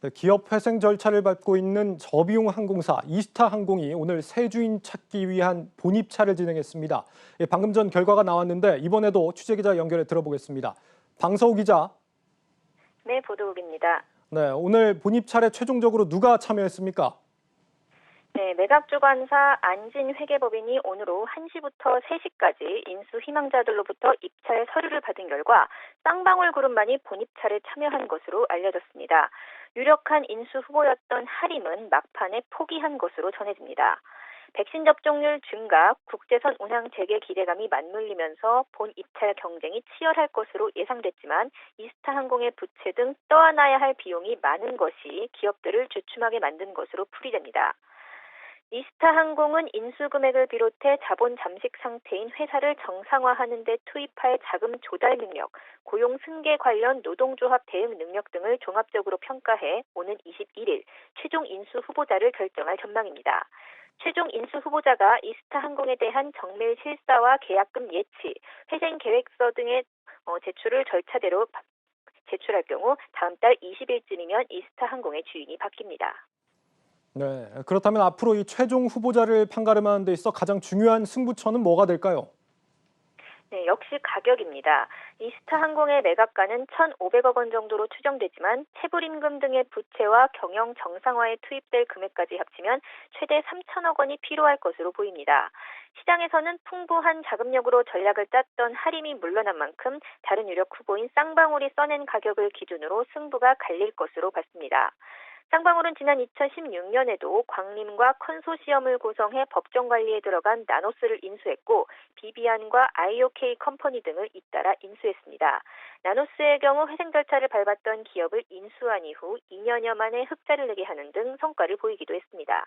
네, 기업 회생 절차를 밟고 있는 저비용 항공사 이스타 항공이 오늘 새 주인 찾기 위한 본입차를 진행했습니다. 예, 방금 전 결과가 나왔는데 이번에도 취재 기자 연결해 들어보겠습니다. 방서우 기자, 네, 보도국입니다. 네, 오늘 본입차에 최종적으로 누가 참여했습니까? 네, 매각주관사 안진 회계법인이 오늘 오후 1시부터 3시까지 인수 희망자들로부터 입찰 서류를 받은 결과 쌍방울 그룹만이 본입찰에 참여한 것으로 알려졌습니다. 유력한 인수 후보였던 하림은 막판에 포기한 것으로 전해집니다. 백신 접종률 증가, 국제선 운항 재개 기대감이 맞물리면서 본 입찰 경쟁이 치열할 것으로 예상됐지만 이스타 항공의 부채 등 떠안아야 할 비용이 많은 것이 기업들을 주춤하게 만든 것으로 풀이됩니다. 이스타 항공은 인수 금액을 비롯해 자본 잠식 상태인 회사를 정상화하는 데 투입할 자금 조달 능력, 고용 승계 관련 노동조합 대응 능력 등을 종합적으로 평가해 오는 21일 최종 인수 후보자를 결정할 전망입니다. 최종 인수 후보자가 이스타 항공에 대한 정밀 실사와 계약금 예치, 회생 계획서 등의 어, 제출을 절차대로 제출할 경우 다음 달 20일쯤이면 이스타 항공의 주인이 바뀝니다. 네, 그렇다면 앞으로 이 최종 후보자를 판가름하는 데 있어 가장 중요한 승부처는 뭐가 될까요? 네, 역시 가격입니다. 이스타 항공의 매각가는 1,500억 원 정도로 추정되지만 체불 임금 등의 부채와 경영 정상화에 투입될 금액까지 합치면 최대 3천억 원이 필요할 것으로 보입니다. 시장에서는 풍부한 자금력으로 전략을 짰던 하림이 물러난 만큼 다른 유력 후보인 쌍방울이 써낸 가격을 기준으로 승부가 갈릴 것으로 봤습니다. 쌍방울은 지난 2016년에도 광림과 컨소시엄을 구성해 법정 관리에 들어간 나노스를 인수했고 비비안과 IOK 컴퍼니 등을 잇따라 인수했습니다. 나노스의 경우 회생 절차를 밟았던 기업을 인수한 이후 2년여 만에 흑자를 내게 하는 등 성과를 보이기도 했습니다.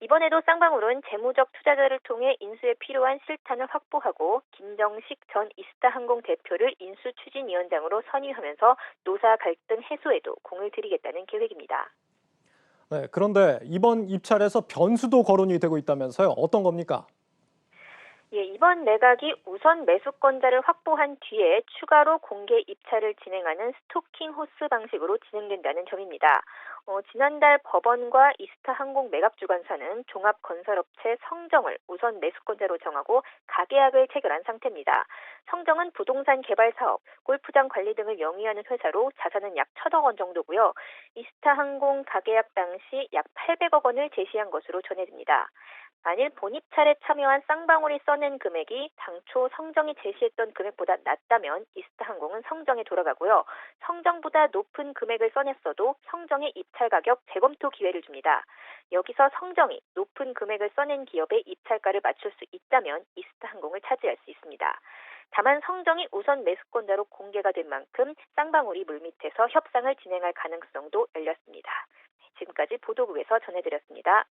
이번에도 쌍방울은 재무적 투자자를 통해 인수에 필요한 실탄을 확보하고 김정식 전 이스타 항공 대표를 인수 추진위원장으로 선임하면서 노사 갈등 해소에도 공을 들이겠다는 계획입니다. 네, 그런데 이번 입찰에서 변수도 거론이 되고 있다면서요. 어떤 겁니까? 예, 이번 매각이 우선 매수권자를 확보한 뒤에 추가로 공개 입찰을 진행하는 스토킹 호스 방식으로 진행된다는 점입니다. 어, 지난달 법원과 이스타 항공 매각 주관사는 종합 건설업체 성정을 우선 매수권자로 정하고 가계약을 체결한 상태입니다. 성정은 부동산 개발 사업, 골프장 관리 등을 영위하는 회사로 자산은 약 1천억 원 정도고요. 이스타 항공 가계약 당시 약 800억 원을 제시한 것으로 전해집니다. 만일 본입찰에 참여한 쌍방울이 써낸 금액이 당초 성정이 제시했던 금액보다 낮다면 이스타 항공은 성정에 돌아가고요. 성정보다 높은 금액을 써냈어도 성정의 입찰 가격 재검토 기회를 줍니다. 여기서 성정이 높은 금액을 써낸 기업의 입찰가를 맞출 수 있다면 이스타 항공을 차지할 수 있습니다. 다만 성정이 우선 매수권자로 공개가 된 만큼 쌍방울이 물밑에서 협상을 진행할 가능성도 열렸습니다. 지금까지 보도국에서 전해드렸습니다.